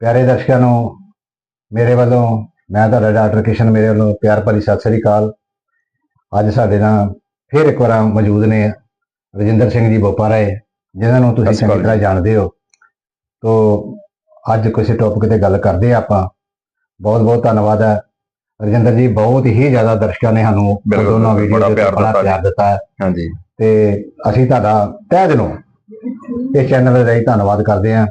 ਪਿਆਰੇ ਦਰਸ਼ਕਾਂ ਨੂੰ ਮੇਰੇ ਵੱਲੋਂ ਮੈਂ ਤੁਹਾਡਾ ਡਾਕਟਰ ਕਿਸ਼ਨ ਮੇਰੇ ਵੱਲੋਂ ਪਿਆਰ ਭਰੀ ਸਤਿ ਸ੍ਰੀ ਅਕਾਲ। ਅੱਜ ਸਾਡੇ ਨਾਲ ਫਿਰ ਇੱਕ ਵਾਰ ਮੌਜੂਦ ਨੇ ਰਜਿੰਦਰ ਸਿੰਘ ਜੀ ਬੋਪਾਰਾਏ ਜਿਨ੍ਹਾਂ ਨੂੰ ਤੁਸੀਂ ਚੰਗੀ ਤਰ੍ਹਾਂ ਜਾਣਦੇ ਹੋ। ਤੋ ਅੱਜ ਕਿਸੇ ਟੌਪਿਕ ਤੇ ਗੱਲ ਕਰਦੇ ਆ ਆਪਾਂ। ਬਹੁਤ ਬਹੁਤ ਧੰਨਵਾਦ ਹੈ। ਰਜਿੰਦਰ ਜੀ ਬਹੁਤ ਹੀ ਜ਼ਿਆਦਾ ਦਰਸ਼ਕਾਂ ਨੇ ਸਾਨੂੰ ਦੋਨੋਂ ਵੀਡੀਓ ਦੇ ਬੜਾ ਪਿਆਰ ਦਿੱਤਾ ਹੈ। ਹਾਂਜੀ। ਤੇ ਅਸੀਂ ਤੁਹਾਡਾ ਤਹਿ ਦਿਲੋਂ ਇਸ ਚੈਨਲ ਦੇ ਰਾਹੀਂ ਧੰਨਵਾਦ ਕਰਦੇ ਹਾਂ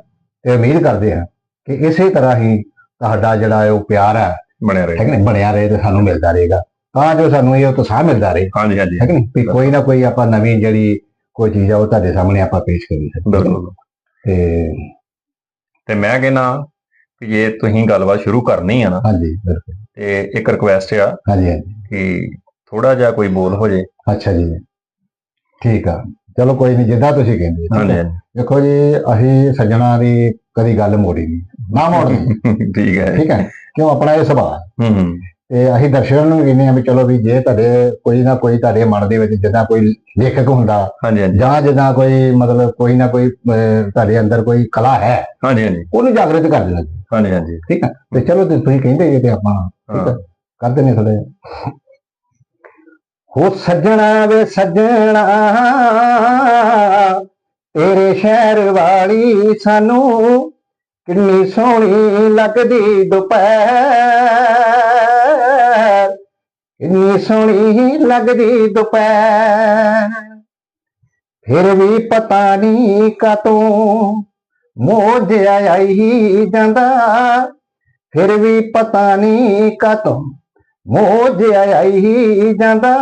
ਤੇ ਉਮੀਦ ਕਰਦੇ ਹਾਂ ਕਿ ਇਸੇ ਤਰ੍ਹਾਂ ਹੀ ਤੁਹਾਡਾ ਜਿਹੜਾ ਹੈ ਉਹ ਪਿਆਰ ਹੈ ਬਣਿਆ ਰਹੇ ਕਿ ਨਹੀਂ? ਬਣਿਆ ਰਹੇ ਤੇ ਸਾਨੂੰ ਮਿਲਦਾ ਰਹੇਗਾ। ਤਾਂ ਜੋ ਸਾਨੂੰ ਇਹ ਉਤਸ਼ਾਹ ਮਿਲਦਾ ਰਹੇ। ਹਾਂਜੀ ਹਾਂਜੀ। ਹੈ ਕਿ ਨਹੀਂ? ਵੀ ਕੋਈ ਨਾ ਕੋਈ ਆਪਾਂ ਨਵੀਂ ਜਿਹੜੀ ਕੋਈ ਚੀਜ਼ ਆ ਉਹ ਤੁਹਾਡੇ ਸਾਹਮਣੇ ਆਪਾਂ ਪੇਸ਼ ਕਰੀ ਬਿਲਕੁਲ। ਤੇ ਤੇ ਮੈਂ ਕਹਿੰਦਾ ਕਿ ਜੇ ਤੁਸੀਂ ਗੱਲਬਾਤ ਸ਼ੁਰੂ ਕਰਨੀ ਆ ਨਾ ਹਾਂਜੀ ਬਿਲਕੁਲ। ਤੇ ਇੱਕ ਰਿਕੁਐਸਟ ਆ ਹਾਂਜੀ ਹਾਂਜੀ। ਕਿ ਥੋੜਾ ਜਿਹਾ ਕੋਈ ਬੋਲ ਹੋ ਜੇ। ਅੱਛਾ ਜੀ। ਠੀਕ ਆ। ਚਲੋ ਕੋਈ ਨਹੀਂ ਜਿੱਦਾਂ ਤੁਸੀਂ ਕਹਿੰਦੇ ਠੀਕ ਹਾਂਜੀ। ਦੇਖੋ ਜੀ ਅਸੀਂ ਸੱਜਣਾ ਦੀ ਕਦੀ ਗੱਲ ਮੋੜੀ ਨਹੀਂ। ਨਾ ਮੋੜਨੀ ਠੀਕ ਹੈ। ਠੀਕ ਹੈ। ਕਿਉਂ? ਆਪਣਾ ਇਹ ਸੁਭਾਅ। ਹੈ। ਤੇ ਅਸੀਂ ਦਰਸ਼ਕਾਂ ਨੂੰ ਕਹਿੰਦੇ ਆ ਵੀ ਚਲੋ ਵੀ ਜੇ ਤੁਹਾਡੇ ਕੋਈ ਨਾ ਕੋਈ ਤੁਹਾਡੇ ਮਨ ਦੇ ਵਿੱਚ ਜਿੱਦਾਂ ਕੋਈ ਲੇਖਕ ਹੁੰਦਾ ਜਾਂ ਜਿੱਦਾਂ ਕੋਈ ਮਤਲਬ ਕੋਈ ਨਾ ਕੋਈ ਤੁਹਾਡੇ ਅੰਦਰ ਕੋਈ ਕਲਾ ਹੈ ਹਾਂਜੀ ਹਾਂਜੀ। ਉਹਨੂੰ ਜਾਗਰਿਤ ਕਰ ਦੇਣਾ ਹਾਂਜੀ ਹਾਂਜੀ। ਠੀਕ ਹੈ। ਤੇ ਚਲੋ ਤੇ ਤੁਸੀਂ ਕਹਿੰਦੇ ਜੇ ਤੇ ਆਪਾਂ ਠੀਕ ਹੈ ਹਾਂ। ਕਰਦੇ ਨੇ ਥੋੜੇ ਹੋ ਸੱਜਣਾ ਵੇ ਸੱਜਣਾ ਤੇਰੇ ਸ਼ਹਿਰ ਵਾਲੀ ਸਾਨੂੰ ਕਿੰਨੀ ਸੋਹਣੀ ਲੱਗਦੀ ਦੁਪਹਿਰ। ਕਿੰਨੀ ਸੋਹਣੀ ਲੱਗਦੀ ਦੁਪਹਿਰ। ਫਿਰ ਵੀ ਪਤਾ ਨਹੀਂ ਕਾਤੋਂ ਮੋਜ ਆਈ ਜਾਂਦਾ। ਫਿਰ ਵੀ ਪਤਾ ਨਹੀਂ ਕਾਤੋਂ ਮੋਜ ਆਈ ਜਾਂਦਾ।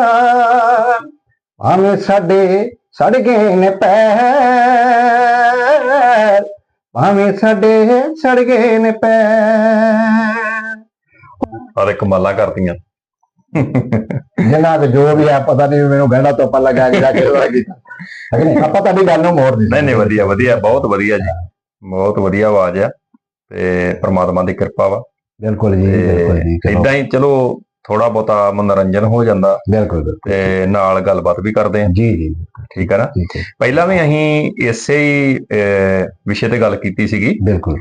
ਭਾਵੇਂ ਸਾਡੇ ਸੜ ਗਏ ਨੇ ਪੈਰ। ਭਾਵੇਂ ਸਾਡੇ ਸੜ ਗਏ ਨੇ ਪੈਰ। ਸਾਰੇ ਕਮਾਲਾਂ ਕਰਤੀਆਂ ਜਿਨ੍ਹਾਂ ਦੇ ਜੋ ਵੀ ਆ ਪਤਾ ਨਹੀਂ ਮੈਨੂੰ ਗਹਿਣਾ ਤੋਪਾ ਲਗਾ ਕੇ ਰੱਖ ਕੀਤਾ। ਹੈ ਕਿ ਨਹੀਂ? ਆਪਾਂ ਤੁਹਾਡੀ ਗੱਲ ਨੂੰ ਮੋੜ ਨਹੀਂ ਨਹੀਂ ਨਹੀਂ ਵਧੀਆ ਵਧੀਆ ਬਹੁਤ ਵਧੀਆ ਜੀ। ਬਹੁਤ ਵਧੀਆ ਆਵਾਜ਼ ਆ। ਤੇ ਪ੍ਰਮਾਤਮਾ ਦੀ ਕਿਰਪਾ ਵਾ। ਬਿਲਕੁਲ ਜੀ ਬਿਲਕੁਲ ਜੀ ਤੇ ਇਦਾਂ ਹੀ ਚਲੋ ਥੋੜਾ ਬਹੁਤਾ ਮਨੋਰੰਜਨ ਹੋ ਜਾਂਦਾ। ਬਿਲਕੁਲ ਤੇ ਨਾਲ ਗੱਲਬਾਤ ਵੀ ਕਰਦੇ ਆ ਜੀ ਜੀ ਠੀਕ ਹੈ ਨਾ? ਹੈ। ਪਹਿਲਾਂ ਵੀ ਅਸੀਂ ਇਸੇ ਹੀ ਵਿਸ਼ੇ ਤੇ ਗੱਲ ਕੀਤੀ ਸੀਗੀ। ਬਿਲਕੁਲ।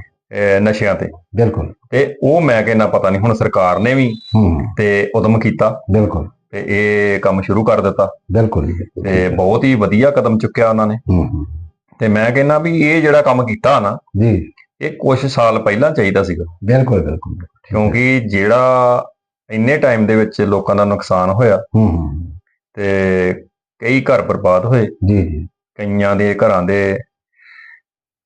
ਨਸ਼ਿਆਂ ਤੇ। ਬਿਲਕੁਲ। ਤੇ ਉਹ ਮੈਂ ਕਹਿੰਦਾ ਪਤਾ ਨਹੀਂ ਹੁਣ ਸਰਕਾਰ ਨੇ ਵੀ ਹੂੰ। ਤੇ ਉਦਮ ਕੀਤਾ। ਬਿਲਕੁਲ। ਤੇ ਇਹ ਕੰਮ ਸ਼ੁਰੂ ਕਰ ਦਿੱਤਾ। ਬਿਲਕੁਲ ਤੇ ਬਹੁਤ ਹੀ ਵਧੀਆ ਕਦਮ ਚੁੱਕਿਆ ਉਹਨਾਂ ਨੇ। ਹੂੰ ਹੂੰ, ਤੇ ਮੈਂ ਕਹਿੰਦਾ ਵੀ ਇਹ ਜਿਹੜਾ ਕੰਮ ਕੀਤਾ ਨਾ ਜੀ। ਇਹ ਕੁਝ ਸਾਲ ਪਹਿਲਾਂ ਚਾਹੀਦਾ ਸੀਗਾ। ਬਿਲਕੁਲ ਬਿਲਕੁਲ। ਕਿਉਂਕਿ ਜਿਹੜਾ ਇੰਨੇ ਟਾਈਮ ਦੇ ਵਿੱਚ ਲੋਕਾਂ ਦਾ ਨੁਕਸਾਨ ਹੋਇਆ। ਹੂੰ ਹੂੰ, ਤੇ ਕਈ ਘਰ ਬਰਬਾਦ ਹੋਏ। ਜੀ ਜੀ। ਕਈਆਂ ਦੇ ਘਰਾਂ ਦੇ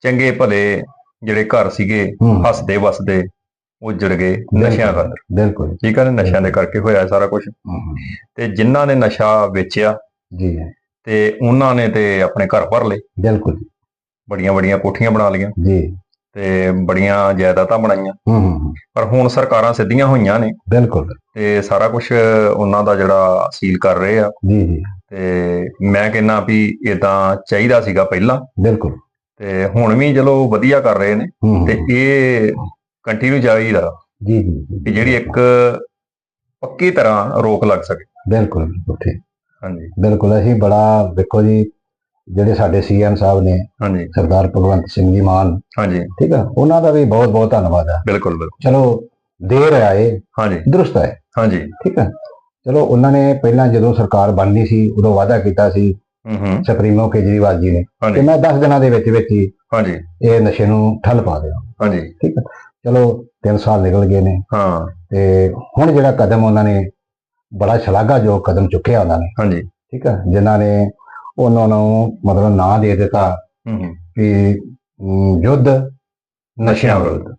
ਚੰਗੇ ਭਲੇ ਜਿਹੜੇ ਘਰ ਸੀਗੇ ਹੱਸਦੇ ਵਸਦੇ ਉਜੜ ਗਏ ਨਸ਼ਿਆਂ ਖਾਤਰ ਬਿਲਕੁਲ। ਠੀਕ ਹੈ ਨਸ਼ਿਆਂ ਦੇ ਕਰਕੇ ਹੋਇਆ ਸਾਰਾ ਕੁਝ ਤੇ ਜਿਨ੍ਹਾਂ ਨੇ ਨਸ਼ਾ ਵੇਚਿਆ ਜੀ ਤੇ ਉਹਨਾਂ ਨੇ ਤੇ ਆਪਣੇ ਘਰ ਭਰ ਲਏ। ਬਿਲਕੁਲ। ਬੜੀਆਂ ਬੜੀਆਂ ਕੋਠੀਆਂ ਬਣਾ ਲਈਆਂ। ਜੀ। ਤੇ ਬੜੀਆਂ ਜਾਇਦਾਦਾਂ ਬਣਾਈਆਂ। ਹੂੰ ਪਰ ਹੁਣ ਸਰਕਾਰਾਂ ਸਿੱਧੀਆਂ ਹੋਈਆਂ ਨੇ। ਬਿਲਕੁਲ। ਤੇ ਸਾਰਾ ਕੁਝ ਉਹਨਾਂ ਦਾ ਜਿਹੜਾ ਸੀਲ ਕਰ ਰਹੇ ਆ। ਜੀ ਜੀ। ਤੇ ਮੈਂ ਕਹਿੰਨਾ ਵੀ ਇਦਾਂ ਚਾਹੀਦਾ ਸੀਗਾ ਪਹਿਲਾਂ। ਬਿਲਕੁਲ। ਤੇ ਹੁਣ ਵੀ ਚਲੋ ਵਧੀਆ ਕਰ ਰਹੇ ਨੇ। ਤੇ ਇਹ ਕੰਟੀਨਿਊ ਚਾਹੀਦਾ। ਜੀ ਜੀ ਜੀ, ਕਿ ਜਿਹੜੀ ਇੱਕ ਪੱਕੀ ਤਰ੍ਹਾਂ ਰੋਕ ਲੱਗ ਸਕੇ। ਬਿਲਕੁਲ ਬਿਲਕੁਲ। ਠੀਕ। ਹਾਂਜੀ। ਬਿਲਕੁਲ ਅਸੀਂ ਬੜਾ ਦੇਖੋ ਜੀ ਜਿਹੜੇ ਸਾਡੇ ਸੀਐਮ ਸਾਹਿਬ ਨੇ ਹਾਂਜੀ। ਸਰਦਾਰ ਭਗਵੰਤ ਸਿੰਘ ਜੀ ਮਾਨ ਹਾਂਜੀ। ਠੀਕ ਆ? ਉਹਨਾਂ ਦਾ ਵੀ ਬਹੁਤ ਬਹੁਤ ਧੰਨਵਾਦ ਹੈ ਬਿਲਕੁਲ ਬਿਲਕੁਲ। ਚਲੋ ਦੇਰ ਆਏ ਹਾਂਜੀ। ਦਰੁਸਤ ਹੈ ਹਾਂਜੀ। ਠੀਕ ਹੈ ਚਲੋ ਉਹਨਾਂ ਨੇ ਪਹਿਲਾਂ ਜਦੋਂ ਸਰਕਾਰ ਬਣਦੀ ਸੀ ਉਦੋਂ ਵਾਅਦਾ ਕੀਤਾ ਸੀ ਹੂੰ ਹੂੰ। ਸੁਪਰੀਮੋ ਕੇਜਰੀਵਾਲ ਜੀ ਨੇ। ਕਿ ਮੈਂ 10 ਦਿਨਾਂ ਦੇ ਵਿੱਚ ਵਿੱਚ ਹੀ ਹਾਂਜੀ। ਇਹ ਨਸ਼ੇ ਨੂੰ ਠੱਲ ਪਾ ਦਿਆਂ ਹਾਂਜੀ। ਠੀਕ ਹੈ ਚਲੋ 3 ਸਾਲ ਨਿਕਲ ਗਏ ਨੇ। ਹਾਂ। ਤੇ ਹੁਣ ਜਿਹੜਾ ਕਦਮ ਉਹਨਾਂ ਨੇ ਬੜਾ ਸ਼ਲਾਘਾਯੋਗ ਕਦਮ ਚੁੱਕਿਆ ਉਹਨਾਂ ਨੇ। ਹਾਂਜੀ। ਠੀਕ ਹੈ ਜਿਨ੍ਹਾਂ ਨੇ ਉਹਨਾਂ ਨੂੰ ਮਤਲਬ ਨਾਂ ਦੇ ਦਿੱਤਾ ਹੂੰ ਕਿ ਯੁੱਧ ਨਸ਼ਿਆਂ ਵਿਰੁੱਧ।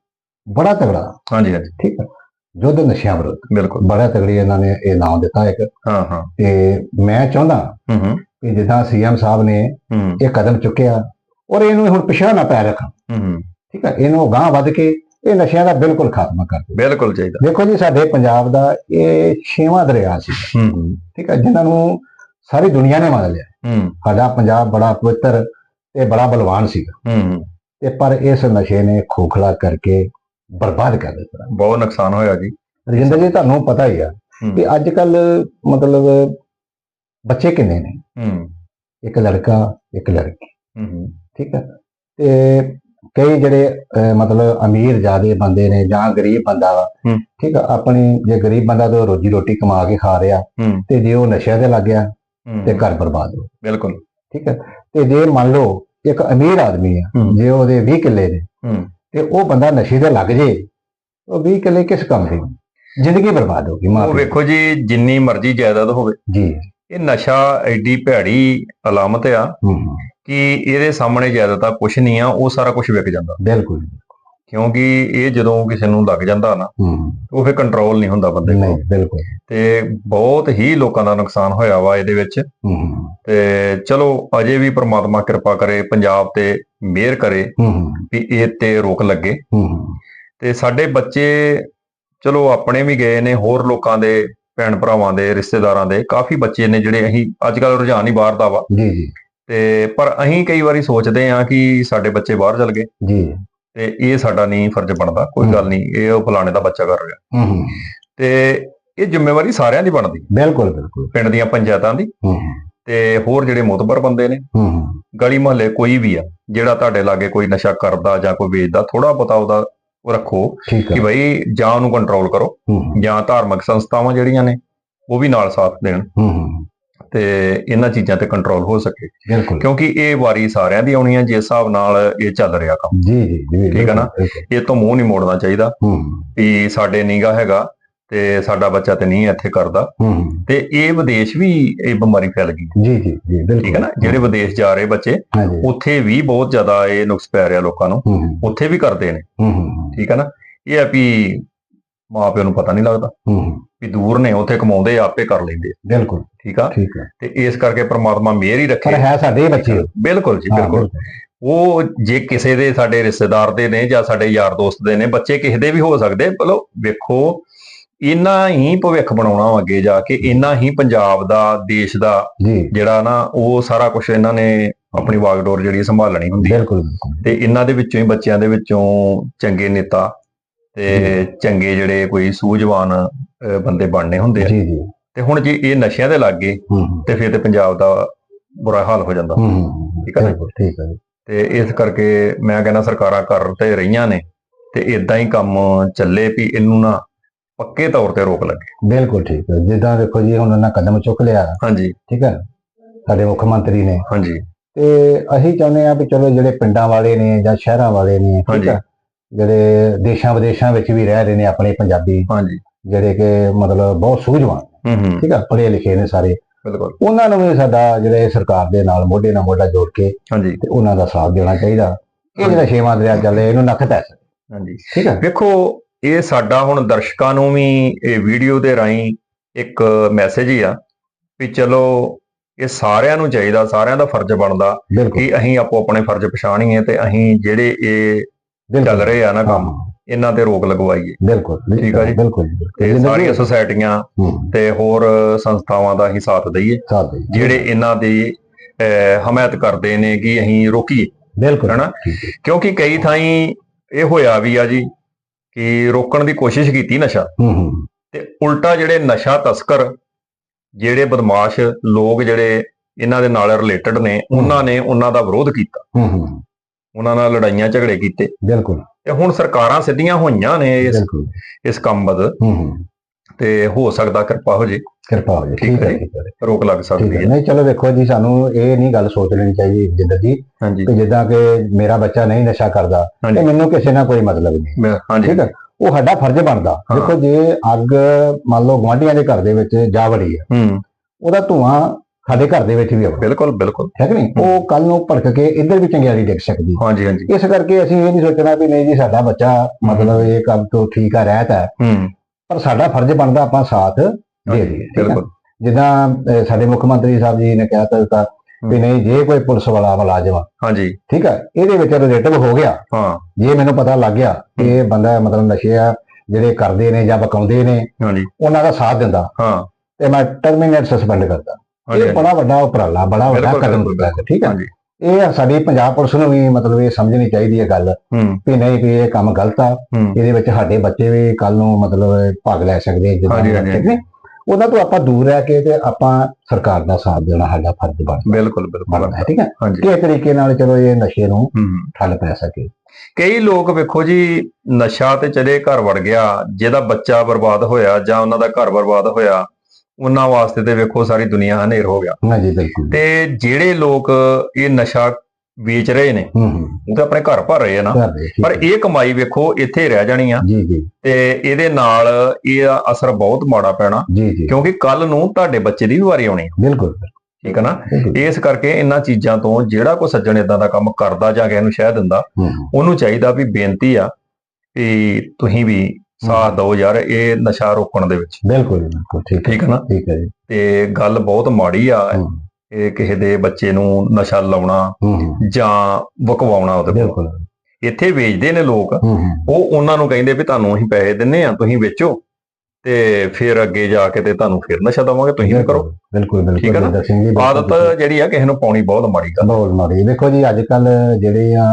ਬੜਾ ਤਗੜਾ ਹਾਂਜੀ ਹਾਂਜੀ। ਠੀਕ ਹੈ ਯੁੱਧ ਨਸ਼ਿਆਂ ਵਿਰੁੱਧ। ਬਿਲਕੁਲ। ਬੜਾ ਤਗੜੀ ਇਹਨਾਂ ਨੇ ਇਹ ਨਾਮ ਦਿੱਤਾ ਇੱਕ। ਹਾਂ ਹਾਂ। ਤੇ ਮੈਂ ਚਾਹੁੰਦਾ ਹੂੰ ਹੂੰ। ਕਿ ਜਿੱਦਾਂ ਸੀਐਮ ਸਾਹਿਬ ਨੇ ਇਹ ਕਦਮ ਚੁੱਕਿਆ ਔਰ ਇਹਨੂੰ ਹੁਣ ਪਿਛੜਾ ਨਾ ਪੈ ਹੂੰ ਹੂੰ। ਠੀਕ ਹੈ ਇਹਨੂੰ ਗਾਂਹ ਵੱਧ ਕੇ ਇਹ ਨਸ਼ਿਆਂ ਦਾ ਬਿਲਕੁਲ ਖਾਤਮਾ ਕਰ ਦੇ ਬਿਲਕੁਲ ਚਾਹੀਦਾ। ਦੇਖੋ ਜੀ ਸਾਡੇ ਪੰਜਾਬ ਦਾ ਇਹ ਛੇਵਾਂ ਦਰਿਆ ਸੀ। ਠੀਕ ਹੈ ਜਿਨ੍ਹਾਂ ਨੂੰ ਸਾਰੀ ਦੁਨੀਆ ਨੇ ਮੰਨ ਲਿਆ। ਸਾਡਾ ਪੰਜਾਬ ਬੜਾ ਪਵਿੱਤਰ ਤੇ ਬੜਾ ਬਲਵਾਨ ਸੀਗਾ। ਤੇ ਪਰ ਇਸ ਨਸ਼ੇ ਨੇ ਖੋਖਲਾ ਕਰਕੇ ਬਰਬਾਦ ਕਰ ਦਿੱਤਾ। ਬਹੁਤ ਨੁਕਸਾਨ ਹੋਇਆ ਜੀ। ਰਜਿੰਦਰ ਜੀ ਤੁਹਾਨੂੰ ਪਤਾ ਹੀ ਆ ਕਿ ਅੱਜ ਕੱਲ ਮਤਲਬ ਬੱਚੇ ਕਿੰਨੇ ਨੇ? ਇੱਕ ਲੜਕਾ ਇੱਕ ਲੜਕੀ। ਠੀਕ ਹੈ ਤੇ ਕਈ ਜਿਹੜੇ ਮਤਲਬ ਅਮੀਰ ਜਿਆਦੇ ਬੰਦੇ ਨੇ ਜਾਂ ਗਰੀਬ ਬੰਦਾ ਵਾ। ਠੀਕ ਆ? ਆਪਣੀ ਜੇ ਗਰੀਬ ਬੰਦਾ ਤੋਂ ਰੋਜੀ ਰੋਟੀ ਕਮਾ ਕੇ ਖਾ ਰਿਹਾ ਤੇ ਜੇ ਉਹ ਨਸ਼ਿਆਂ ਤੇ ਲੱਗ ਗਿਆ ਤੇ ਘਰ ਬਰਬਾਦ ਹੋ ਬਿਲਕੁਲ। ਠੀਕ ਹੈ? ਤੇ ਜੇ ਮੰਨ ਲਓ ਇੱਕ ਅਮੀਰ ਆਦਮੀ ਆ। ਜੇ ਉਹਦੇ 20 ਕਿੱਲੇ ਨੇ ਤੇ ਉਹ ਬੰਦਾ ਨਸ਼ੇ ਤੇ ਲੱਗ ਜੇ ਉਹ 20 ਕਿੱਲੇ ਕਿਸ ਕੰਮ ਦੇ ਜ਼ਿੰਦਗੀ ਬਰਬਾਦ ਹੋ ਗਈ ਮਾਂ ਉਹ ਪਿਓ ਦੀ। ਵੇਖੋ ਜੀ ਜਿੰਨੀ ਮਰਜ਼ੀ ਜਾਇਦਾਦ ਹੋਵੇ। ਜੀ। ਇਹ ਨਸ਼ਾ ਐਡੀ ਭੈੜੀ ਅਲਾਮਤ ਆ ਕਿ ਇਹਦੇ ਸਾਹਮਣੇ ਜਾਇਦਾਦ ਕੁਝ ਨਹੀਂ ਆ ਉਹ ਸਾਰਾ ਕੁਝ ਵਿਕ ਜਾਂਦਾ। ਬਿਲਕੁਲ ਕਿਉਂਕਿ ਇਹ ਜਦੋਂ ਕਿਸੇ ਨੂੰ ਲੱਗ ਜਾਂਦਾ ਨਾ ਹੂੰ। ਉਹ ਫਿਰ ਕੰਟਰੋਲ ਨਹੀਂ ਹੁੰਦਾ ਬੰਦੇ ਕੋਲ। ਬਿਲਕੁਲ। ਤੇ ਬਹੁਤ ਹੀ ਲੋਕਾਂ ਦਾ ਨੁਕਸਾਨ ਹੋਇਆ ਵਾ ਇਹਦੇ ਵਿੱਚ। ਹੂੰ। ਤੇ ਚਲੋ ਅਜੇ ਵੀ ਪ੍ਰਮਾਤਮਾ ਕਿਰਪਾ ਕਰੇ ਪੰਜਾਬ ਤੇ ਮਿਹਰ ਕਰੇ ਵੀ ਇਹ ਤੇ ਰੋਕ ਲੱਗੇ। ਹੂੰ। ਤੇ ਸਾਡੇ ਬੱਚੇ ਚਲੋ ਆਪਣੇ ਵੀ ਗਏ ਨੇ ਹੋਰ ਲੋਕਾਂ ਦੇ ਭੈਣ ਭਰਾਵਾਂ ਦੇ ਰਿਸ਼ਤੇਦਾਰਾਂ ਦੇ ਕਾਫੀ ਬੱਚੇ ਨੇ ਜਿਹੜੇ ਅਸੀਂ ਅੱਜ ਕੱਲ ਰੁਝਾਨ ਹੀ ਬਾਹਰ ਦਾ ਵਾ। ਜੀ ਜੀ। ਤੇ ਪਰ ਅਸੀਂ ਕਈ ਵਾਰੀ ਸੋਚਦੇ ਹਾਂ ਕਿ ਸਾਡੇ ਬੱਚੇ ਬਾਹਰ ਚਲ ਗਏ। ਜੀ। ਤੇ ਇਹ ਸਾਡਾ ਨਹੀਂ ਫਰਜ਼ ਬਣਦਾ ਕੋਈ ਗੱਲ ਨਹੀਂ ਇਹ ਉਹ ਫਲਾਣੇ ਦਾ ਬੱਚਾ ਕਰ ਰਿਹਾ। ਹੂੰ ਹੂੰ। ਤੇ ਇਹ ਜ਼ਿੰਮੇਵਾਰੀ ਸਾਰਿਆਂ ਦੀ ਬਣਦੀ। ਬਿਲਕੁਲ ਬਿਲਕੁਲ। ਪਿੰਡ ਦੀਆਂ ਪੰਚਾਇਤਾਂ ਦੀ। ਹੂੰ ਤੇ ਹੋਰ ਜਿਹੜੇ ਮੋਤਬਰ ਬੰਦੇ ਨੇ ਹੂੰ ਹੂੰ। ਗਲੀ ਮੁਹੱਲੇ ਕੋਈ ਵੀ ਆ ਜਿਹੜਾ ਤੁਹਾਡੇ ਲਾਗੇ ਕੋਈ ਨਸ਼ਾ ਕਰਦਾ ਜਾਂ ਕੋਈ ਵੇਚਦਾ ਥੋੜਾ ਬਹੁਤਾ ਉਹਦਾ ਉਹ ਰੱਖੋ ਕਿ ਭਾਈ ਜਾਂ ਉਹਨੂੰ ਕੰਟਰੋਲ ਕਰੋ ਜਾਂ ਧਾਰਮਿਕ ਸੰਸਥਾਵਾਂ ਜਿਹੜੀਆਂ ਨੇ ਉਹ ਵੀ ਨਾਲ ਸਾਥ ਦੇਣ। ਹੂੰ ਹੂੰ। ਤੇ ਇਹਨਾਂ ਚੀਜ਼ਾਂ ਤੇ ਕੰਟਰੋਲ ਹੋ ਸਕੇ। ਬਿਲਕੁਲ। ਕਿਉਂਕਿ ਇਹ ਵਾਰੀ ਸਾਰਿਆਂ ਦੀ ਆਉਣੀ ਹੈ ਜਿਸ ਹਿਸਾਬ ਨਾਲ ਇਹ ਚੱਲ ਰਿਹਾ ਕੰਮ। ਜੀ ਜੀ ਠੀਕ ਹੈ ਨਾ? ਇਹ ਤੋਂ ਮੂੰਹ ਨਹੀਂ ਮੋੜਨਾ ਚਾਹੀਦਾ ਵੀ ਸਾਡੇ ਨੀਗਾ ਹੈਗਾ ਤੇ ਸਾਡਾ ਬੱਚਾ ਤੇ ਨਹੀਂ ਇੱਥੇ ਕਰਦਾ। ਤੇ ਇਹ ਵਿਦੇਸ਼ ਵੀ ਇਹ ਬਿਮਾਰੀ ਫੈਲ ਗਈ। ਜੀ ਜੀ ਜੀ ਬਿਲਕੁਲ। ਠੀਕ ਹੈ ਨਾ? ਜਿਹੜੇ ਵਿਦੇਸ਼ ਜਾ ਰਹੇ ਬੱਚੇ ਉੱਥੇ ਵੀ ਬਹੁਤ ਜ਼ਿਆਦਾ ਇਹ ਨੁਕਸ ਪੈ ਰਿਹਾ ਲੋਕਾਂ ਨੂੰ। ਉੱਥੇ ਵੀ ਕਰਦੇ ਨੇ। ਠੀਕ ਹੈ ਨਾ? ਇਹ ਆ ਵੀ ਮਾਪਿਆਂ ਨੂੰ ਪਤਾ ਨਹੀਂ ਲੱਗਦਾ। ਵੀ ਦੂਰ ਨੇ ਉੱਥੇ ਕਮਾਉਂਦੇ ਆਪੇ ਕਰ ਲੈਂਦੇ ਬਿਲਕੁਲ। ਠੀਕ ਆ? ਠੀਕ ਤੇ ਇਸ ਕਰਕੇ ਪ੍ਰਮਾਤਮਾ ਮਿਹਰ ਹੀ ਪਰ ਰੱਖੇ ਹੈ ਸਾਡੇ ਬੱਚੇ। ਬਿਲਕੁਲ ਜੀ ਬਿਲਕੁਲ। ਉਹ ਜੇ ਕਿਸੇ ਦੇ ਸਾਡੇ ਰਿਸ਼ਤੇਦਾਰ ਦੇ ਨੇ ਜਾਂ ਸਾਡੇ ਯਾਰ ਦੋਸਤ ਦੇ ਨੇ ਬੱਚੇ ਕਿਸੇ ਦੇ ਵੀ ਹੋ ਸਕਦੇ। ਮਤਲਬ ਵੇਖੋ ਇੰਨਾ ਹੀ ਭਵਿੱਖ ਬਣਾਉਣਾ ਅੱਗੇ ਜਾ ਕੇ ਇੰਨਾ ਹੀ ਪੰਜਾਬ ਦਾ ਦੇਸ਼ ਦਾ ਜਿਹੜਾ ਨਾ ਉਹ ਸਾਰਾ ਕੁਝ ਇਹਨਾਂ ਨੇ ਆਪਣੀ ਵਾਗਡੋਰ ਜਿਹੜੀ ਸੰਭਾਲਣੀ ਹੁੰਦੀ। ਹੈ ਬਿਲਕੁਲ। ਤੇ ਇਹਨਾਂ ਦੇ ਵਿੱਚੋਂ ਹੀ ਬੱਚਿਆਂ ਦੇ ਵਿੱਚੋਂ ਚੰਗੇ ਨੇਤਾ ਤੇ ਚੰਗੇ ਜਿਹੜੇ ਕੋਈ ਸੂਝਵਾਨ ਬੰਦੇ ਬਣਨੇ ਹੁੰਦੇ ਆ। ਜੀ ਜੀ। ਤੇ ਹੁਣ ਜੇ ਇਹ ਨਸ਼ਿਆਂ ਦੇ ਲੱਗ ਗਏ ਤੇ ਫਿਰ ਤੇ ਪੰਜਾਬ ਦਾ ਬੁਰਾ ਹਾਲ ਹੋ ਜਾਂਦਾ। ਠੀਕ ਹੈ ਨਾ? ਠੀਕ ਹੈ। ਤੇ ਇਸ ਕਰਕੇ ਮੈਂ ਕਹਿੰਦਾ ਸਰਕਾਰਾਂ ਕਰ ਤੇ ਰਹੀਆਂ ਨੇ ਤੇ ਇਦਾਂ ਹੀ ਕੰਮ ਚੱਲੇ ਵੀ ਇਹਨੂੰ ਨਾ ਪੱਕੇ ਤੌਰ ਤੇ ਰੋਕ ਲੱਗੇ। ਬਿਲਕੁਲ ਠੀਕ ਹੈ ਜਿੱਦਾਂ ਦੇਖੋ ਜੀ ਹੁਣ ਉਹਨਾਂ ਕਦਮ ਚੁੱਕ ਲਿਆ। ਹਾਂਜੀ। ਠੀਕ ਹੈ ਸਾਡੇ ਮੁੱਖ ਮੰਤਰੀ ਨੇ। ਹਾਂਜੀ। ਤੇ ਅਸੀਂ ਚਾਹੁੰਦੇ ਆ ਵੀ ਚਲੋ ਜਿਹੜੇ ਪਿੰਡਾਂ ਵਾਲੇ ਨੇ ਜਾਂ ਸ਼ਹਿਰਾਂ ਵਾਲੇ ਨੇ ਠੀਕ। ਹੈ ਜਿਹੜੇ ਦੇਸ਼ਾਂ ਵਿਦੇਸ਼ਾਂ ਵਿੱਚ ਵੀ ਰਹਿ ਰਹੇ ਨੇ ਆਪਣੇ ਪੰਜਾਬੀ ਹਾਂਜੀ। ਜਿਹੜੇ ਕਿ ਮਤਲਬ ਬਹੁਤ ਸੂਝਵਾਨ। ਹੂੰ। ਠੀਕ ਹੈ ਪੜ੍ਹੇ ਲਿਖੇ ਨੇ ਸਾਰੇ। ਬਿਲਕੁਲ। ਉਹਨਾਂ ਨੂੰ ਵੀ ਸਾਡਾ ਜਿਹੜੇ ਸਰਕਾਰ ਦੇ ਨਾਲ ਮੋਢੇ ਨਾਲ ਮੋਢਾ ਜੋੜ ਕੇ ਹਾਂਜੀ। ਤੇ ਉਹਨਾਂ ਦਾ ਸਾਥ ਦੇਣਾ ਚਾਹੀਦਾ। ਇਹ ਜਿਹੜਾ ਛੇਵਾਂ ਦਰਿਆ ਚੱਲੇ ਇਹਨੂੰ ਨੱਕ ਪੈ ਸਕੇ ਹਾਂਜੀ। ਠੀਕ ਹੈ ਵੇਖੋ ਇਹ ਸਾਡਾ ਹੁਣ ਦਰਸ਼ਕਾਂ ਨੂੰ ਵੀ ਇਹ ਵੀਡੀਓ ਦੇ ਰਾਹੀਂ ਇੱਕ ਮੈਸੇਜ ਹੀ ਆ ਵੀ ਚਲੋ ਇਹ ਸਾਰਿਆਂ ਨੂੰ ਚਾਹੀਦਾ ਸਾਰਿਆਂ ਦਾ ਫਰਜ਼ ਬਣਦਾ ਕਿ ਅਸੀਂ ਆਪੋ ਆਪਣੇ ਫਰਜ਼ ਪਛਾਣੀਏ ਤੇ ਅਸੀਂ ਜਿਹੜੇ ਇਹ ਚੱਲ ਰਹੇ ਆ ਨਾ ਕੰਮ। ਇਹਨਾਂ ਤੇ ਰੋਕ ਲਗਵਾਈਏ। ਬਿਲਕੁਲ ਠੀਕ ਆ ਜੀ। ਬਿਲਕੁਲ। ਤੇ ਸਾਰੀਆਂ ਸੁਸਾਇਟੀਆਂ ਤੇ ਹੋਰ ਸੰਸਥਾਵਾਂ ਦਾ ਹੀ ਸਾਥ ਦਈਏ ਜਿਹੜੇ ਇਹਨਾਂ ਦੀ ਹਮਾਇਤ ਕਰਦੇ ਨੇ ਕਿ ਅਸੀਂ ਰੋਕੀਏ ਬਿਲਕੁਲ। ਹਨਾ? ਕਿਉਂਕਿ ਕਈ ਥਾਈਂ ਇਹ ਹੋਇਆ ਵੀ ਆ ਜੀ ਕਿ ਰੋਕਣ ਦੀ ਕੋਸ਼ਿਸ਼ ਕੀਤੀ ਨਸ਼ਾ। ਹੂੰ ਹੂੰ। ਤੇ ਉਲਟਾ ਜਿਹੜੇ ਨਸ਼ਾ ਤਸਕਰ ਜਿਹੜੇ ਬਦਮਾਸ਼ ਲੋਕ ਜਿਹੜੇ ਇਹਨਾਂ ਦੇ ਨਾਲ ਰਿਲੇਟਡ ਨੇ ਉਹਨਾਂ ਨੇ ਉਹਨਾਂ ਦਾ ਵਿਰੋਧ ਕੀਤਾ। ਹੂੰ ਹੂੰ। ਉਹਨਾਂ ਨਾਲ ਲੜਾਈਆਂ ਝਗੜੇ ਕੀਤੇ। ਬਿਲਕੁਲ। ਤੇ ਹੁਣ ਸਰਕਾਰਾਂ ਸਿੱਧੀਆਂ ਹੋਈਆਂ ਨੇ ਇਸ ਇਸ ਕੰਮ ਹੂੰ ਤੇ ਹੋ ਸਕਦਾ ਕਿਰਪਾ ਹੋ ਜੇ। ਕਿਰਪਾ ਹੋ ਜੀ। ਠੀਕ ਹੈ ਰੋਕ ਲੱਗ ਸਕਦੀ ਹੈ। ਨਹੀਂ ਚਲੋ ਵੇਖੋ ਜੀ ਸਾਨੂੰ ਇਹ ਨਹੀਂ ਗੱਲ ਸੋਚ ਲੈਣੀ ਚਾਹੀਦੀ ਜਿੰਦਰ ਜੀ ਕਿ ਜਿੱਦਾਂ ਕਿ ਮੇਰਾ ਬੱਚਾ ਨਹੀਂ ਨਸ਼ਾ ਕਰਦਾ। ਤੇ ਮੈਨੂੰ ਕਿਸੇ ਨਾਲ ਕੋਈ ਮਤਲਬ ਨਹੀਂ। ਠੀਕ ਹੈ। ਉਹ ਸਾਡਾ ਫਰਜ਼ ਬਣਦਾ। ਦੇਖੋ ਜੇ ਅੱਗ ਮੰਨ ਲਓ ਗੁਆਂਢੀਆਂ ਦੇ ਘਰ ਦੇ ਵਿੱਚ ਜਾ ਵੜੀ ਹੂੰ। ਉਹਦਾ ਧੂਆਂ ਸਾਡੇ ਘਰ ਦੇ ਵਿੱਚ ਵੀ ਆਉਂਦਾ। ਬਿਲਕੁਲ ਬਿਲਕੁਲ। ਠੀਕ ਨਹੀਂ? ਉਹ ਕੱਲ ਨੂੰ ਭੜਕ ਕੇ ਇੱਧਰ ਵੀ ਚੰਗਿਆੜੀ ਡਿੱਗ ਸਕਦੀ। ਹਾਂਜੀ ਹਾਂਜੀ। ਇਸ ਕਰਕੇ ਅਸੀਂ ਇਹ ਨਹੀਂ ਸੋਚਣਾ ਵੀ ਨਹੀਂ ਜੀ ਸਾਡਾ ਬੱਚਾ ਮਤਲਬ ਇਹ ਕੰਮ ਤੋਂ ਠੀਕ ਆ ਰਹਿਤ ਹੈ ਹੂੰ। ਪਰ ਸਾਡਾ ਫਰਜ਼ ਬਣਦਾ ਆਪਾਂ ਸਾਥ ਦੇ ਦਈਏ ਹੈ ਬਿਲਕੁਲ। ਜਿੱਦਾਂ ਸਾਡੇ ਮੁੱਖ ਮੰਤਰੀ ਸਾਹਿਬ ਜੀ ਨੇ ਕਹਿ ਦਿੱਤਾ ਵੀ ਨਹੀਂ ਜੇ ਕੋਈ ਪੁਲਿਸ ਵਾਲਾ ਮੁਲਾਜ਼ਮ ਆ, ਹਾਂਜੀ। ਠੀਕ ਹੈ ਇਹਦੇ ਵਿੱਚ ਰਿਲੇਟਿਵ ਹੋ ਗਿਆ। ਹਾਂ। ਜੇ ਮੈਨੂੰ ਪਤਾ ਲੱਗ ਗਿਆ ਕਿ ਇਹ ਬੰਦਾ ਮਤਲਬ ਨਸ਼ੇ ਆ ਜਿਹੜੇ ਕਰਦੇ ਨੇ ਜਾਂ ਬਕਾਉਂਦੇ ਨੇ ਹਾਂਜੀ। ਉਹਨਾਂ ਦਾ ਸਾਥ ਦਿੰਦਾ ਹਾਂ। ਤੇ ਮੈਂ ਟਰਮੀਨੇਟ ਸਸਪੈਂਡ ਕਰਦਾ। ਇਹ ਬੜਾ ਵੱਡਾ ਉਪਰਾਲਾ ਬੜਾ ਵੱਡਾ ਕਦਮ ਚੁੱਕਿਆ ਠੀਕ ਹੈ। ਇਹ ਸਾਡੀ ਪੰਜਾਬ ਪੁਲਿਸ ਨੂੰ ਵੀ ਮਤਲਬ ਇਹ ਸਮਝਣੀ ਚਾਹੀਦੀ ਹੈ ਗੱਲ ਵੀ ਨਹੀਂ ਵੀ ਇਹ ਕੰਮ ਗਲਤ ਆ ਇਹਦੇ ਵਿੱਚ ਸਾਡੇ ਬੱਚੇ ਵੀ ਕੱਲ ਨੂੰ ਮਤਲਬ ਭਾਗ ਲੈ ਸਕਦੇ ਜਿੱਦਾਂ ਠੀਕ ਨੇ ਉਹਨਾਂ ਤੋਂ ਆਪਾਂ ਦੂਰ ਰਹਿ ਕੇ ਤੇ ਆਪਾਂ ਸਰਕਾਰ ਦਾ ਸਾਥ ਦੇਣਾ ਸਾਡਾ ਫਰਜ਼ ਬਣਦਾ ਬਿਲਕੁਲ ਬਿਲਕੁਲ। ਠੀਕ ਹੈ। ਕਿਸ ਤਰੀਕੇ ਨਾਲ ਚਲੋ ਇਹ ਨਸ਼ੇ ਨੂੰ ਠੱਲ ਪੈ ਸਕੇ। ਕਈ ਲੋਕ ਵੇਖੋ ਜੀ ਨਸ਼ਾ ਤੇ ਚਲੇ ਘਰ ਵੜ ਗਿਆ ਜਿਹਦਾ ਬੱਚਾ ਬਰਬਾਦ ਹੋਇਆ ਜਾਂ ਉਹਨਾਂ ਦਾ ਘਰ ਬਰਬਾਦ ਹੋਇਆ ਉਹਨਾਂ ਵਾਸਤੇ ਤੇ ਵੇਖੋ ਸਾਰੀ ਦੁਨੀਆ ਹਨੇਰ ਹੋ ਗਿਆ। ਹਾਂਜੀ ਬਿਲਕੁਲ। ਤੇ ਜਿਹੜੇ ਲੋਕ ਇਹ ਨਸ਼ਾ ਵੇਚ ਰਹੇ ਨੇ ਹੂੰ ਹੂੰ। ਉਹ ਤਾਂ ਆਪਣੇ ਘਰ ਭਰ ਰਹੇ ਆ ਨਾ। ਪਰ। ਇਹ ਕਮਾਈ ਵੇਖੋ ਇੱਥੇ ਰਹਿ ਜਾਣੀ ਆ। ਜੀ ਜੀ। ਤੇ ਇਹਦੇ ਨਾਲ ਇਹ ਅਸਰ ਬਹੁਤ ਮਾੜਾ ਪੈਣਾ। ਜੀ ਜੀ। ਕਿਉਂਕਿ ਕੱਲ ਨੂੰ ਤੁਹਾਡੇ ਬੱਚੇ ਦੀ ਵੀ ਵਾਰੀ ਆਉਣੀ ਆ। ਬਿਲਕੁਲ। ਠੀਕ ਹੈ ਨਾ? ਇਸ ਕਰਕੇ ਇਹਨਾਂ ਚੀਜ਼ਾਂ ਤੋਂ ਜਿਹੜਾ ਕੋਈ ਸੱਜਣ ਇਦਾਂ ਦਾ ਕੰਮ ਕਰਦਾ ਜਾਂ ਕਿਸੇ ਨੂੰ ਸ਼ਹਿ ਦਿੰਦਾ ਉਹਨੂੰ ਚਾਹੀਦਾ ਵੀ ਬੇਨਤੀ ਆ ਕਿ ਤੁਸੀਂ ਵੀ ਸਾਥ ਦਿਓ ਯਾਰ ਇਹ ਨਸ਼ਾ ਰੋਕਣ ਦੇ ਵਿੱਚ। ਬਿਲਕੁਲ ਬਿਲਕੁਲ ਠੀਕ ਠੀਕ ਹੈ ਨਾ? ਠੀਕ ਹੈ ਜੀ। ਤੇ ਗੱਲ ਬਹੁਤ ਮਾੜੀ ਆ ਇਹ ਕਿਸੇ ਦੇ ਬੱਚੇ ਨੂੰ ਨਸ਼ਾ ਲਾਉਣਾ ਜਾਂ ਵਕਵਾਉਣਾ ਉਹਦੇ ਕੋਲ। ਬਿਲਕੁਲ। ਇੱਥੇ ਵੇਚਦੇ ਨੇ ਲੋਕ। ਉਹ ਉਹਨਾਂ ਨੂੰ ਕਹਿੰਦੇ ਵੀ ਤੁਹਾਨੂੰ ਅਸੀਂ ਪੈਸੇ ਦਿੰਨੇ ਆ ਤੁਸੀਂ ਵੇਚੋ। ਤੇ ਫਿਰ ਅੱਗੇ ਜਾ ਕੇ ਤੇ ਤੁਹਾਨੂੰ ਫਿਰ ਨਸ਼ਾ ਦਵਾਂਗੇ ਤੁਸੀਂ ਵੀ ਕਰੋ। ਬਿਲਕੁਲ ਬਿਲਕੁਲ। ਠੀਕ ਹੈ ਆਦਤ ਜਿਹੜੀ ਆ ਕਿਸੇ ਨੂੰ ਪਾਉਣੀ ਬਹੁਤ ਮਾੜੀ ਗੱਲ। ਬਹੁਤ ਮਾੜੀ। ਦੇਖੋ ਜੀ ਅੱਜ ਕੱਲ ਜਿਹੜੇ ਆ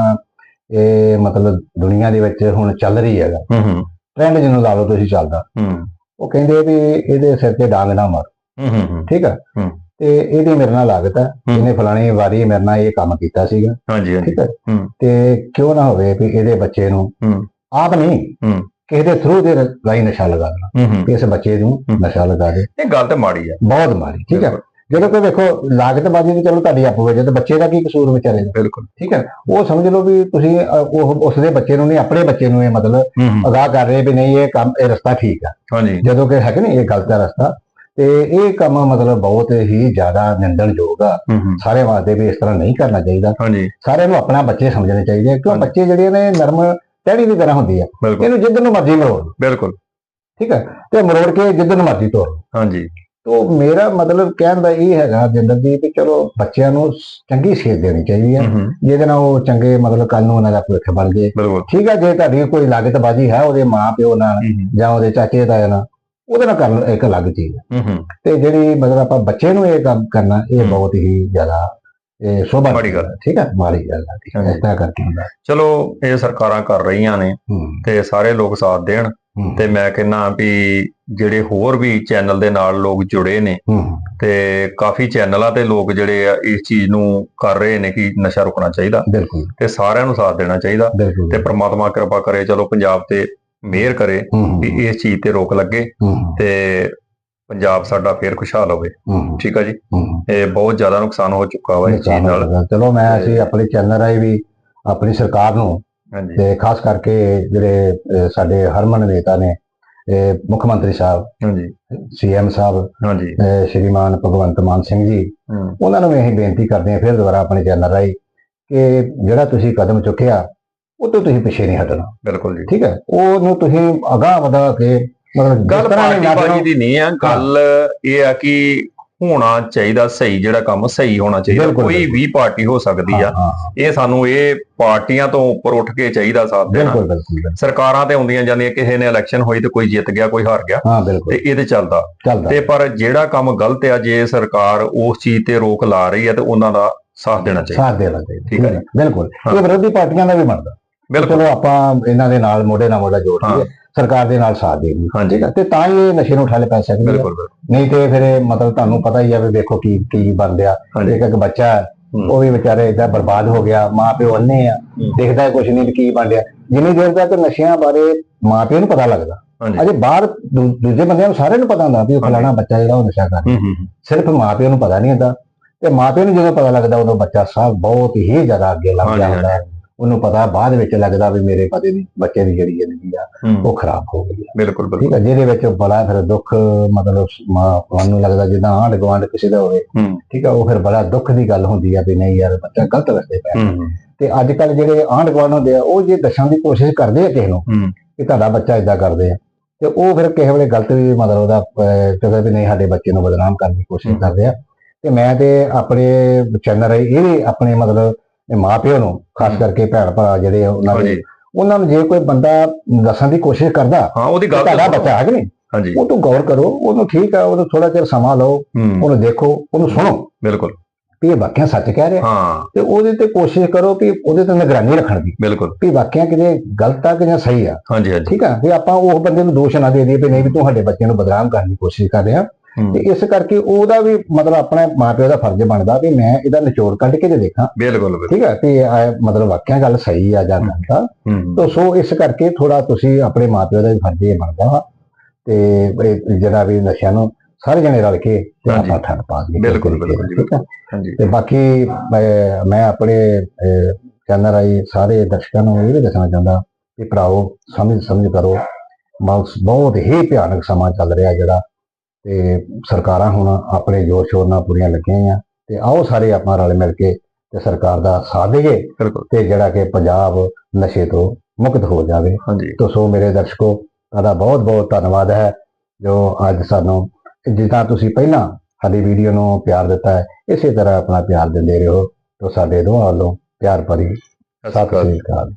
ਇਹ ਮਤਲਬ ਦੁਨੀਆ ਦੇ ਵਿੱਚ ਹੁਣ ਚੱਲ ਰਹੀ ਹੈਗਾ। ਹੂੰ ਹੂੰ ਟ੍ਰੈਂਡ ਜਿਹਨੂੰ ਲਾ ਲਓ ਤੁਸੀਂ ਚੱਲਦਾ। ਹੂੰ। ਉਹ ਕਹਿੰਦੇ ਵੀ ਇਹਦੇ ਸਿਰ ਤੇ ਡਾਂਗ ਨਾ ਮਾਰ। ਹੂੰ ਹੂੰ ਹੂੰ। ਠੀਕ ਆ? ਹੂੰ। ਤੇ ਇਹਦੀ ਮੇਰੇ ਨਾਲ ਲਾਗਤ ਹੈ ਹੂੰ। ਇਹਨੇ ਫਲਾਣੀ ਵਾਰੀ ਮੇਰੇ ਨਾਲ ਇਹ ਕੰਮ ਕੀਤਾ ਸੀਗਾ। ਹਾਂਜੀ ਹਾਂਜੀ। ਠੀਕ ਹੈ ਹੂੰ। ਤੇ ਕਿਉਂ ਨਾ ਹੋਵੇ ਵੀ ਇਹਦੇ ਬੱਚੇ ਨੂੰ ਹੂੰ। ਆਪ ਨਹੀਂ ਹੂੰ। ਕਿਸੇ ਦੇ ਥਰੂ ਦੇ ਰਾਈ ਨਸ਼ਾ ਲਗਾ ਦੇਣਾ। ਹੂੰ ਹੂੰ। ਇਸ ਬੱਚੇ ਨੂੰ ਹੂੰ। ਨਸ਼ਾ ਲਗਾ ਦੇ ਇਹ ਗੱਲ ਤੇ ਮਾੜੀ ਆ। ਬਹੁਤ ਮਾੜੀ ਠੀਕ ਹੈ ਜਦੋਂ ਕਿ ਵੇਖੋ ਲਾਗਤਬਾਜ਼ੀ ਤੇ ਚਲੋ ਤੁਹਾਡੀ ਆਪੋ ਵਜੇ ਤੇ ਬੱਚੇ ਦਾ ਕੀ ਕਸੂਰ ਵਿਚਾਰੇ ਦਾ? ਬਿਲਕੁਲ। ਠੀਕ ਹੈ ਉਹ ਸਮਝ ਲਓ ਵੀ ਤੁਸੀਂ ਉਹ ਉਸ ਦੇ ਬੱਚੇ ਨੂੰ ਨਹੀਂ ਆਪਣੇ ਬੱਚੇ ਨੂੰ ਇਹ ਮਤਲਬ ਅਗਾਹ ਕਰ ਰਹੇ ਵੀ ਨਹੀਂ ਇਹ ਕੰਮ ਇਹ ਰਸਤਾ ਠੀਕ ਆ। ਹਾਂਜੀ। ਜਦੋਂ ਕਿ ਹੈ ਕਿ ਨਹੀਂ ਇਹ ਗਲਤ ਹੈ ਰਸਤਾ। ਤੇ ਇਹ ਕੰਮ ਮਤਲਬ ਬਹੁਤ ਹੀ ਜ਼ਿਆਦਾ ਨਿੰਦਣਯੋਗ ਆ। ਸਾਰੇ ਵਾਸਤੇ ਵੀ ਇਸ ਤਰ੍ਹਾਂ ਨਹੀਂ ਕਰਨਾ ਚਾਹੀਦਾ। ਸਾਰਿਆਂ ਨੂੰ ਆਪਣਾ ਬੱਚੇ ਸਮਝਣੇ ਚਾਹੀਦੇ ਕਿਉਂ। ਬੱਚੇ ਜਿਹੜੇ ਨੇ ਨਰਮ ਟਹਿਣੀ ਦੀ ਤਰ੍ਹਾਂ ਹੁੰਦੀ ਆ। ਇਹਨੂੰ ਜਿੱਦਨ ਨੂੰ ਮਰਜ਼ੀ ਮਰੋੜ। ਬਿਲਕੁਲ। ਠੀਕ ਹੈ ਤੇ ਮਰੋੜ ਕੇ ਜਿੱਦਨ ਨੂੰ ਮਰਜ਼ੀ ਤੋੜ। ਹਾਂਜੀ। ਤੋ ਮੇਰਾ ਮਤਲਬ ਕਹਿਣ ਦਾ ਇਹ ਹੈਗਾ ਜਿੰਦਰ ਜੀ ਕਿ ਚਲੋ ਬੱਚਿਆਂ ਨੂੰ ਚੰਗੀ ਸੇਧ ਦੇਣੀ ਚਾਹੀਦੀ ਹੈ। ਜਿਹਦੇ ਨਾਲ ਉਹ ਚੰਗੇ ਮਤਲਬ ਕੱਲ ਨੂੰ ਉਹਨਾਂ ਦਾ ਭਵਿੱਖ ਬਣ ਜੇ। ਠੀਕ ਹੈ ਜੇ ਤੁਹਾਡੀ ਕੋਈ ਲਾਗਤਬਾਜ਼ੀ ਹੈ ਉਹਦੇ ਮਾਂ ਪਿਓ ਨਾਲ ਜਾਂ ਉਹਦੇ ਚਾਚੇ ਤਾਏ ਨਾਲ ਉਹਦੇ ਨਾਲ ਕਰਨ ਇੱਕ ਅਲੱਗ ਚੀਜ਼ ਹੈ। ਤੇ ਜਿਹੜੀ ਮਤਲਬ ਆਪਾਂ ਬੱਚੇ ਨੂੰ ਇਹ ਕੰਮ ਕਰਨਾ ਇਹ। ਬਹੁਤ ਹੀ ਜ਼ਿਆਦਾ ਇਹ ਸ਼ੋਭਾ ਮਾੜੀ ਗੱਲ। ਠੀਕ ਹੈ ਮਾੜੀ ਗੱਲ ਹੈ। ਠੀਕ ਹੈ। ਇਸ ਤਰ੍ਹਾਂ ਕਰਕੇ ਹੁੰਦਾ। ਚਲੋ ਇਹ ਸਰਕਾਰਾਂ ਕਰ ਰਹੀਆਂ ਨੇ ਤੇ ਸਾਰੇ ਲੋਕ ਸਾਥ ਦੇਣ। ਤੇ ਮੈਂ ਕਹਿੰਨਾ ਵੀ ਜਿਹੜੇ ਹੋਰ ਵੀ ਚੈਨਲ ਦੇ ਨਾਲ ਲੋਕ ਜੁੜੇ ਨੇ ਤੇ ਕਾਫੀ ਚੈਨਲਾਂ ਤੇ ਲੋਕ ਜਿਹੜੇ ਆ ਇਸ ਚੀਜ਼ ਨੂੰ ਕਰ ਰਹੇ ਨੇ ਕਿ ਨਸ਼ਾ ਰੁਕਣਾ ਚਾਹੀਦਾ। ਬਿਲਕੁਲ। ਤੇ ਸਾਰਿਆਂ ਨੂੰ ਸਾਥ ਦੇਣਾ ਚਾਹੀਦਾ। ਤੇ ਪ੍ਰਮਾਤਮਾ ਕਿਰਪਾ ਕਰੇ ਚਲੋ ਪੰਜਾਬ ਤੇ ਮਿਹਰ ਕਰੇ ਵੀ ਇਸ ਚੀਜ਼ ਤੇ ਰੋਕ ਲੱਗੇ ਤੇ ਪੰਜਾਬ ਸਾਡਾ ਫੇਰ ਖੁਸ਼ਹਾਲ ਹੋਵੇ। ਠੀਕ ਆ ਜੀ? ਇਹ ਬਹੁਤ ਜ਼ਿਆਦਾ ਨੁਕਸਾਨ ਹੋ ਚੁੱਕਾ ਵਾ ਇਸ ਚੀਜ਼ ਨਾਲ। ਚਲੋ ਮੈਂ ਅਸੀਂ ਆਪਣੇ ਚੈਨਲ ਰਾਹੀਂ ਵੀ ਆਪਣੀ ਸਰਕਾਰ ਨੂੰ ਤੇ ਖਾਸ ਕਰਕੇ ਜਿਹੜੇ ਸਾਡੇ ਹਰਮਨ ਨੇਤਾ ਨੇ ਇਹ ਮੁੱਖ ਮੰਤਰੀ ਸਾਹਿਬ ਹਾਂਜੀ। ਸੀਐਮ ਸਾਹਿਬ ਹਾਂਜੀ। ਸ਼੍ਰੀਮਾਨ ਭਗਵੰਤ ਮਾਨ ਸਿੰਘ ਜੀ ਉਹਨਾਂ ਨੂੰ ਵੀ ਅਸੀਂ ਬੇਨਤੀ ਕਰਦੇ ਹਾਂ ਫਿਰ ਦੁਬਾਰਾ ਆਪਣੇ ਚੈਨਲ ਰਾਹੀਂ ਕਿ ਜਿਹੜਾ ਤੁਸੀਂ ਕਦਮ ਚੁੱਕਿਆ ਉਹ ਤੋਂ ਤੁਸੀਂ ਪਿੱਛੇ ਨਹੀਂ ਹਟਣਾ। ਬਿਲਕੁਲ ਜੀ। ਠੀਕ ਹੈ? ਉਹਨੂੰ ਤੁਸੀਂ ਅਗਾਹ ਵਧਾ ਕੇ ਮਤਲਬ ਗੱਲ ਪਾਰਟੀ ਦੀ ਨਹੀਂ ਆ ਗੱਲ ਇਹ ਆ ਕਿ ਹੋਣਾ ਚਾਹੀਦਾ ਸਹੀ ਜਿਹੜਾ ਕੰਮ ਸਹੀ ਹੋਣਾ ਚਾਹੀਦਾ ਕੋਈ। ਵੀ ਪਾਰਟੀ ਹੋ ਸਕਦੀ ਆ। ਹਾਂ, ਹਾਂ, ਇਹ ਸਾਨੂੰ ਇਹ ਪਾਰਟੀਆਂ ਤੋਂ ਉੱਪਰ ਉੱਠ ਕੇ ਚਾਹੀਦਾ ਸਾਥ ਦੇਣਾ। ਬਿਲਕੁਲ ਬਿਲਕੁਲ ਬਿਲਕੁਲ। ਸਰਕਾਰਾਂ ਤੇ ਆਉਂਦੀਆਂ ਜਾਂਦੀਆਂ ਕਿਸੇ ਨੇ ਇਲੈਕਸ਼ਨ ਹੋਈ ਤੇ ਕੋਈ ਜਿੱਤ ਗਿਆ ਕੋਈ ਹਾਰ ਗਿਆ ਹਾਂ ਤੇ ਇਹ ਤੇ ਚੱਲਦਾ। ਤੇ ਪਰ ਜਿਹੜਾ ਕੰਮ ਗਲਤ ਆ ਜੇ ਸਰਕਾਰ ਉਸ ਚੀਜ਼ ਤੇ ਰੋਕ ਲਾ ਰਹੀ ਆ ਤੇ ਉਹਨਾਂ ਦਾ ਸਾਥ ਦੇਣਾ ਚਾਹੀਦਾ। ਸਾਥ ਦੇਣਾ ਚਾਹੀਦਾ। ਠੀਕ ਹੈ। ਬਿਲਕੁਲ। ਹਾਂ। ਇਹ ਵਿਰੋਧੀ ਪਾਰਟੀਆਂ ਦਾ ਵੀ ਬਣਦਾ। ਬਿਲਕੁਲ। ਆਪਾਂ ਇਹਨਾਂ ਦੇ ਨਾਲ ਮੋਢੇ ਨਾਲ ਮੋਢਾ ਜੋੜ ਹਾਂ। ਕੇ ਸਰਕਾਰ ਦੇ ਨਾਲ ਸਾਥ ਦੇਈਏ ਹਾਂਜੀ। ਠੀਕ ਹੈ ਤੇ ਤਾਂ ਹੀ ਇਹ ਨਸ਼ੇ ਨੂੰ ਠੱਲ ਪੈ ਸਕਦੀ ਹੈ। ਨਹੀਂ ਤੇ ਫਿਰ ਇਹ ਮਤਲਬ ਤੁਹਾਨੂੰ ਪਤਾ ਹੀ ਆ ਵੀ ਵੇਖੋ ਕੀ ਕੀ ਹਾਂਜੀ। ਇੱਕ ਇੱਕ ਬੱਚਾ। ਉਹ ਵੀ ਵਿਚਾਰੇ ਇਦਾਂ ਬਰਬਾਦ ਹੋ ਗਿਆ ਮਾਂ ਪਿਓ ਅੰਨੇ ਆ। ਦੇਖਦਾ ਕੁਝ ਨਹੀਂ ਕੀ ਰਿਹਾ ਜਿੰਨੀ ਦੇਰ ਤੱਕ ਨਸ਼ਿਆਂ ਬਾਰੇ ਮਾਂ ਪਿਓ ਨੂੰ ਪਤਾ ਲੱਗਦਾ। ਅਜੇ ਬਾਹਰ ਦੂਜੇ ਬੰਦਿਆਂ ਨੂੰ ਸਾਰਿਆਂ ਨੂੰ ਪਤਾ ਹੁੰਦਾ ਵੀ ਉਹ। ਫਲਾਣਾ ਬੱਚਾ ਜਿਹੜਾ ਉਹ ਨਸ਼ਾ ਕਰ ਰਿਹਾ। ਹੂੰ ਹੂੰ ਹੂੰ। ਸਿਰਫ ਮਾਂ ਪਿਓ ਨੂੰ ਪਤਾ ਨਹੀਂ ਹੁੰਦਾ। ਤੇ ਮਾਂ ਪਿਓ ਨੂੰ ਜਦੋਂ ਪਤਾ ਲੱਗਦਾ ਉਦੋਂ ਬੱਚਾ ਸਭ ਬਹੁਤ ਹੀ ਜ਼ਿਆਦਾ ਅੱਗੇ ਲੱਗ ਜਾਂਦਾ ਹੈ। ਉਹਨੂੰ ਪਤਾ ਬਾਅਦ ਵਿੱਚ ਲੱਗਦਾ ਵੀ ਮੇਰੇ ਪਤੀ ਦੀ ਬੱਚੇ ਦੀ ਜਿਹੜੀ ਜ਼ਿੰਦਗੀ ਆ ਉਹ ਖਰਾਬ ਹੋ ਗਈ ਆ। ਬਿਲਕੁਲ ਠੀਕ ਬਿਲਕੁਲ ਹੈ ਜਿਹਦੇ ਵਿੱਚ ਬੜਾ ਫਿਰ ਦੁੱਖ ਮਤਲਬ ਮਾਂ ਨੂੰ ਲੱਗਦਾ ਜਿੱਦਾਂ ਆਂਢ ਗੁਆਂਢ ਕਿਸੇ ਦਾ ਹੋਵੇ। ਠੀਕ ਹੈ ਉਹ ਫਿਰ ਬੜਾ ਦੁੱਖ ਦੀ ਗੱਲ ਹੁੰਦੀ ਆ ਵੀ ਨਹੀਂ ਯਾਰ ਬੱਚਾ ਗਲਤ ਰਸਤੇ ਪੈ ਹੂੰ। ਤੇ ਅੱਜ ਕੱਲ ਜਿਹੜੇ ਆਂਢ ਗੁਆਂਢ ਹੁੰਦੇ ਆ ਉਹ ਜੇ ਦੱਸਣ ਦੀ ਕੋਸ਼ਿਸ਼ ਕਰਦੇ ਆ ਕਿਸੇ ਨੂੰ ਕਿ ਤੁਹਾਡਾ ਬੱਚਾ ਇਦਾਂ ਕਰਦੇ ਆ ਤੇ ਉਹ ਫਿਰ ਕਿਸੇ ਵੇਲੇ ਗਲਤ ਵੀ ਮਤਲਬ ਉਹਦਾ ਕਹਿੰਦਾ ਵੀ ਨਹੀਂ ਸਾਡੇ ਬੱਚੇ ਨੂੰ ਬਦਨਾਮ ਕਰਨ ਦੀ ਕੋਸ਼ਿਸ਼। ਕਰਦੇ ਆ। ਤੇ ਮੈਂ ਤੇ ਆਪਣੇ ਚੈਨਲ ਇਹ ਵੀ ਆਪਣੇ ਮਤਲਬ ਮਾਪਿਆਂ ਨੂੰ ਖਾਸ। ਕਰਕੇ ਭੈਣ ਭਰਾ ਜਿਹੜੇ ਉਹਨਾਂ ਦੇ ਉਹਨਾਂ ਨੂੰ ਜੇ ਕੋਈ ਬੰਦਾ ਦੱਸਣ ਦੀ ਕੋਸ਼ਿਸ਼ ਕਰਦਾ ਹਾਂ ਉਹਦੀ ਗੱਲ ਤੁਹਾਡਾ ਬੱਚਾ ਹੈ ਕਿ ਨਹੀਂ ਹਾਂਜੀ। ਉਹ ਤੋਂ ਗੌਰ ਕਰੋ ਉਹਨੂੰ ਠੀਕ ਆ ਉਹਨੂੰ ਥੋੜਾ ਚਿਰ ਸਮਾਂ ਲਓ ਉਹਨੂੰ ਦੇਖੋ ਉਹਨੂੰ ਸੁਣੋ। ਬਿਲਕੁਲ। ਵੀ ਇਹ ਵਾਕਿਆ ਸੱਚ ਕਹਿ ਰਿਹਾ। ਹਾਂ। ਤੇ ਉਹਦੇ ਤੇ ਕੋਸ਼ਿਸ਼ ਕਰੋ ਕਿ ਉਹਦੇ ਤੇ ਨਿਗਰਾਨੀ ਰੱਖਣ। ਦੀ ਬਿਲਕੁਲ। ਵੀ ਵਾਕਿਆ ਕਿਤੇ ਗਲਤ ਆ ਕਿ ਜਾਂ ਸਹੀ ਆ। ਹਾਂਜੀ ਹਾਂਜੀ। ਠੀਕ ਆ? ਵੀ ਆਪਾਂ ਉਹ ਬੰਦੇ ਨੂੰ ਦੋਸ਼ ਨਾ ਦੇ ਦਈਏ ਵੀ ਨਹੀਂ ਵੀ ਤੂੰ ਸਾਡੇ ਬੱਚੇ ਨੂੰ ਬਦਨਾਮ ਕਰਨ ਦੀ ਕੋਸ਼ਿਸ਼ ਕਰ ਰਿਹਾ। ਹੂੰ, ਤੇ ਇਸ ਕਰਕੇ ਉਹਦਾ ਵੀ ਮਤਲਬ ਆਪਣੇ ਮਾਪਿਓ ਦਾ ਫਰਜ਼ ਬਣਦਾ ਵੀ ਮੈਂ ਇਹਦਾ ਨਿਚੋੜ ਕੱਢ ਕੇ ਤੇ ਦੇਖਾਂ। ਬਿਲਕੁਲ ਠੀਕ ਹੈ ਤੇ ਮਤਲਬ ਵਾਕਿਆ ਗੱਲ ਸਹੀ ਆ ਜਾਂ ਹੂੰ, ਤੋ ਸੋ ਇਸ ਕਰਕੇ ਥੋੜਾ ਤੁਸੀਂ ਆਪਣੇ ਮਾਪਿਓ ਦਾ ਵੀ ਫਰਜ਼ ਇਹ ਬਣਦਾ ਤੇ ਜਿਹੜਾ ਵੀ ਨਸ਼ਿਆਂ ਨੂੰ ਸਾਰੇ ਜਣੇ ਰਲ ਕੇ ਤੇ। ਆਪਾਂ ਠੱਲ ਪਾ ਦਈਏ ਬਿਲਕੁਲ, ਬਿਲਕੁਲ, ਠੀਕ ਹੈ। ਹਾਂਜੀ। ਤੇ ਬਾਕੀ ਮੈਂ- ਆਪਣੇ ਚੈਨਲ ਰਾਹੀਂ ਸਾਰੇ ਦਰਸ਼ਕਾਂ ਨੂੰ ਇਹ ਵੀ ਦੱਸਣਾ ਚਾਹੁੰਦਾ ਕਿ ਭਰਾਓ ਸਮਝ ਸਮਝ ਕਰੋ। ਮਾਲਸ ਬਹੁਤ ਹੀ ਭਿਆਨਕ ਸਮਾਂ ਚੱਲ ਰਿਹਾ ਜਿਹੜਾ ਤੇ ਸਰਕਾਰਾਂ ਹੁਣ ਆਪਣੇ ਜ਼ੋਰ ਸ਼ੋਰ ਨਾਲ ਪੂਰੀਆਂ ਲੱਗੀਆਂ ਆ ਤੇ ਆਓ ਸਾਰੇ ਆਪਾਂ ਰਲ ਮਿਲ ਕੇ ਤੇ ਸਰਕਾਰ ਦਾ ਸਾਥ ਦੇਈਏ ਤੇ ਜਿਹੜਾ ਕਿ ਪੰਜਾਬ ਨਸ਼ੇ ਤੋਂ ਮੁਕਤ ਹੋ ਜਾਵੇ। ਹਾਂਜੀ। ਤੋ ਸੋ ਮੇਰੇ ਦਰਸ਼ਕੋ ਤੁਹਾਡਾ ਬਹੁਤ ਬਹੁਤ ਧੰਨਵਾਦ ਹੈ ਜੋ ਅੱਜ ਸਾਨੂੰ ਜਿੱਦਾਂ ਤੁਸੀਂ ਪਹਿਲਾਂ ਸਾਡੀ ਵੀਡੀਓ ਨੂੰ ਪਿਆਰ ਦਿੱਤਾ ਹੈ ਇਸੇ ਤਰ੍ਹਾਂ ਆਪਣਾ ਪਿਆਰ ਦਿੰਦੇ ਰਹੋ। ਤੋ ਸਾਡੇ ਦੋਵਾਂ ਵੱਲੋਂ ਪਿਆਰ ਭਰੀ ਸਤਿ ਸ੍ਰੀ ਅਕਾਲ।